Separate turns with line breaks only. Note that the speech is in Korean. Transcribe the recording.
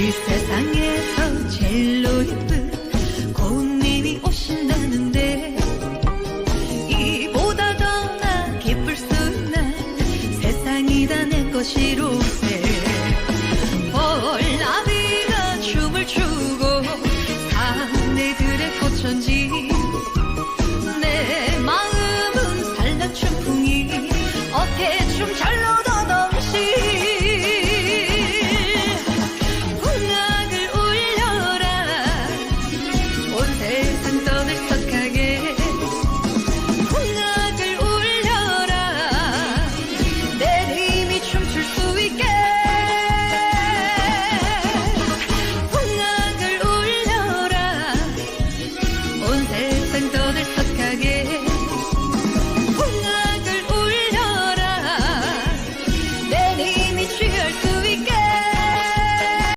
이 세상에서 제일로 이쁜 고운님이 오신다는데 이보다 더 나 기쁠 수 있는 세상이 다 내 것이로